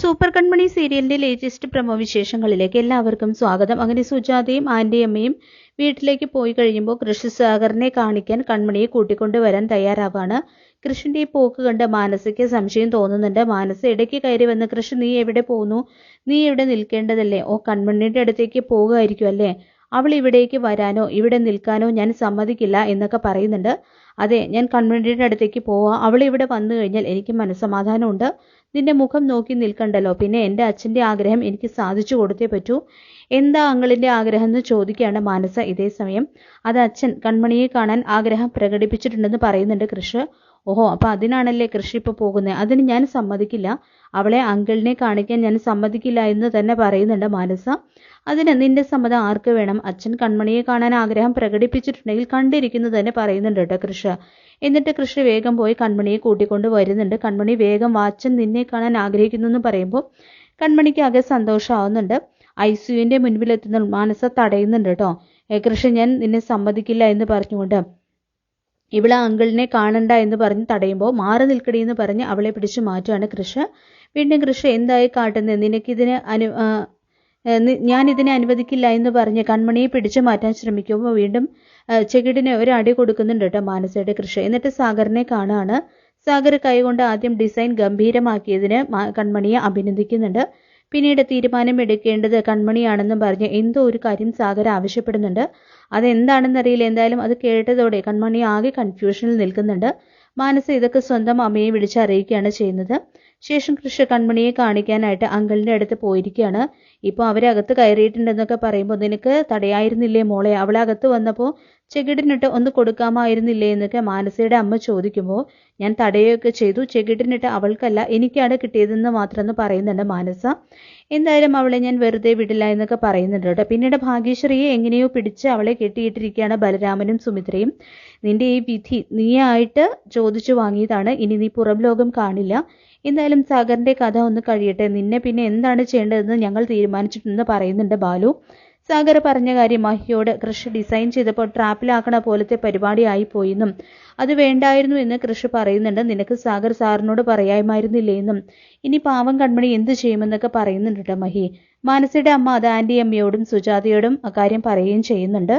Super കൺമണി സീരിയലിന്റെ latest promo വിശേഷങ്ങളിലേക്ക് എല്ലാവർക്കും സ്വാഗതം. അങ്ങനെ സുജാതയും ആന്റിയമ്മയും വീട്ടിലേക്ക് പോയി കഴിയുമ്പോൾ കൃഷി സാഗറിനെ കാണിക്കാൻ കൺമണിയെ കൂട്ടിക്കൊണ്ടുവരാൻ തയ്യാറാവാണ്. കൃഷിന്റെ ഈ പോക്ക് കണ്ട് മാനസയ്ക്ക് സംശയം തോന്നുന്നുണ്ട്. മാനസ ഇടയ്ക്ക് കയറി വന്ന് കൃഷി നീ എവിടെ പോകുന്നു നീ ഇവിടെ നിൽക്കേണ്ടതല്ലേ? ഓ കൺമണിയുടെ അടുത്തേക്ക് പോകുമായിരിക്കും അല്ലേ? അവൾ ഇവിടേക്ക് വരാനോ ഇവിടെ നിൽക്കാനോ ഞാൻ സമ്മതിക്കില്ല എന്നൊക്കെ പറയുന്നുണ്ട്. അതെ ഞാൻ കൺവെന്റിന്റെ അടുത്തേക്ക് പോവാം. അവൾ ഇവിടെ വന്നു കഴിഞ്ഞാൽ എനിക്ക് മനസ്സമാധാനമുണ്ട്. നിന്റെ മുഖം നോക്കി നിൽക്കണ്ടല്ലോ. പിന്നെ എന്റെ അച്ഛന്റെ ആഗ്രഹം എനിക്ക് സാധിച്ചു കൊടുത്തേ പറ്റൂ. എന്താ അങ്ങളിന്റെ ആഗ്രഹം എന്ന് ചോദിക്കുകയാണ് മാനസ ഇതേ സമയം. അത് അച്ഛൻ കൺമണിയെ കാണാൻ ആഗ്രഹം പ്രകടിപ്പിച്ചിട്ടുണ്ടെന്ന് പറയുന്നുണ്ട് കൃഷ് ഓഹോ അപ്പൊ അതിനാണല്ലേ കൃഷി ഇപ്പോൾ പോകുന്നത് അതിന് ഞാൻ സമ്മതിക്കില്ല. അവളെ അങ്കിളിനെ കാണിക്കാൻ ഞാൻ സമ്മതിക്കില്ല എന്ന് തന്നെ പറയുന്നുണ്ട് മാനസ. അതിന് നിന്റെ സമ്മതം ആർക്ക് വേണം? അച്ഛൻ കൺമണിയെ കാണാൻ ആഗ്രഹം പ്രകടിപ്പിച്ചിട്ടുണ്ടെങ്കിൽ കണ്ടിരിക്കുന്നു തന്നെ പറയുന്നുണ്ട് കേട്ടോ കൃഷ. എന്നിട്ട് കൃഷി വേഗം പോയി കൺമണിയെ കൂട്ടിക്കൊണ്ട് വരുന്നുണ്ട്. കൺമണി വേഗം വാച്ചൻ നിന്നെ കാണാൻ ആഗ്രഹിക്കുന്നു എന്ന് പറയുമ്പോൾ കൺമണിക്ക് ആകെ സന്തോഷമാവുന്നുണ്ട്. ഐ സിയുവിന്റെ മുൻപിലെത്തുന്ന മാനസ തടയുന്നുണ്ട് കേട്ടോ. കൃഷി ഞാൻ നിന്നെ സമ്മതിക്കില്ല എന്ന് പറഞ്ഞുകൊണ്ട് ഇവളെ അങ്കിളിനെ കാണണ്ട എന്ന് പറഞ്ഞ് തടയുമ്പോൾ മാറി നിൽക്കടി എന്ന് പറഞ്ഞ് അവളെ പിടിച്ചു മാറ്റുകയാണ് കൃഷ. വീണ്ടും കൃഷ എന്തായി കാട്ടുന്നത് നിനക്കിതിന് അനു ഞാൻ ഇതിനെ അനുവദിക്കില്ല എന്ന് പറഞ്ഞ് കൺമണിയെ പിടിച്ചു മാറ്റാൻ ശ്രമിക്കുമ്പോൾ വീണ്ടും ചെകിടിന് ഒരു അടി കൊടുക്കുന്നുണ്ട് കേട്ടോ മാനസയുടെ കൃഷ. എന്നിട്ട് സാഗറിനെ കാണുകയാണ് സാഗർ കൈകൊണ്ട് ആദ്യം ഡിസൈൻ ഗംഭീരമാക്കിയതിന് കൺമണിയെ അഭിനന്ദിക്കുന്നുണ്ട്. പിന്നീട് തീരുമാനം എടുക്കേണ്ടത് കൺമണിയാണെന്നും പറഞ്ഞ് എന്തോ ഒരു കാര്യം സാഗർ ആവശ്യപ്പെടുന്നുണ്ട്. അതെന്താണെന്നറിയില്ല. എന്തായാലും അത് കേട്ടതോടെ കൺമണി ആകെ കൺഫ്യൂഷനിൽ നിൽക്കുന്നുണ്ട്. മാനസ ഇതൊക്കെ സ്വന്തം അമ്മയെ വിളിച്ച് അറിയിക്കുകയാണ് ചെയ്യുന്നത്. ശേഷം കൃഷ്ണ കൺമണിയെ കാണിക്കാനായിട്ട് അങ്കിളിന്റെ അടുത്ത് പോയിരിക്കുകയാണ്. ഇപ്പോൾ അവരകത്ത് കയറിയിട്ടുണ്ടെന്നൊക്കെ പറയുമ്പോൾ നിനക്ക് തടയായിരുന്നില്ലേ മോളെ? അവളകത്ത് വന്നപ്പോൾ ചെകിടിനിട്ട് ഒന്ന് കൊടുക്കാമായിരുന്നില്ലേ എന്നൊക്കെ മാനസയുടെ അമ്മ ചോദിക്കുമ്പോൾ ഞാൻ തടയുകയൊക്കെ ചെയ്തു ചെകിടിനിട്ട് അവൾക്കല്ല എനിക്കാണ് കിട്ടിയതെന്ന് മാത്രമെന്ന് പറയുന്നുണ്ട് മാനസ. എന്തായാലും അവളെ ഞാൻ വെറുതെ വിടില്ല എന്നൊക്കെ പറയുന്നുണ്ട് കേട്ടോ. പിന്നീട് ഭാഗ്യശ്രീയെ എങ്ങനെയോ പിടിച്ച് അവളെ കെട്ടിയിട്ടിരിക്കുകയാണ് ബലരാമനും സുമിത്രയും. നിന്റെ ഈ വിധി നീയായിട്ട് ചോദിച്ചു വാങ്ങിയതാണ്. ഇനി നീ പുറം ലോകം കാണില്ല. എന്തായാലും സാഗറിന്റെ കഥ ഒന്ന് കഴിയട്ടെ. നിന്നെ പിന്നെ എന്താണ് ചെയ്യേണ്ടതെന്ന് ഞങ്ങൾ തീരുമാനിച്ചിട്ടുണ്ടെന്ന് പറയുന്നുണ്ട് ബാലു. സാഗർ പറഞ്ഞ കാര്യം മഹിയോട് കൃഷി ഡിസൈൻ ചെയ്തപ്പോൾ ട്രാപ്പിലാക്കണ പോലത്തെ പരിപാടിയായി പോയെന്നും അത് വേണ്ടായിരുന്നു എന്ന് കൃഷി പറയുന്നുണ്ട്. നിനക്ക് സാഗർ സാറിനോട് പറയാമായിരുന്നില്ലേ എന്നും ഇനി പാവം കൺമണി എന്ത് ചെയ്യുമെന്നൊക്കെ പറയുന്നുണ്ട് മഹി. മാനസയുടെ അമ്മ അത് ആന്റി അമ്മയോടും സുജാതയോടും അക്കാര്യം പറയുകയും ചെയ്യുന്നുണ്ട്.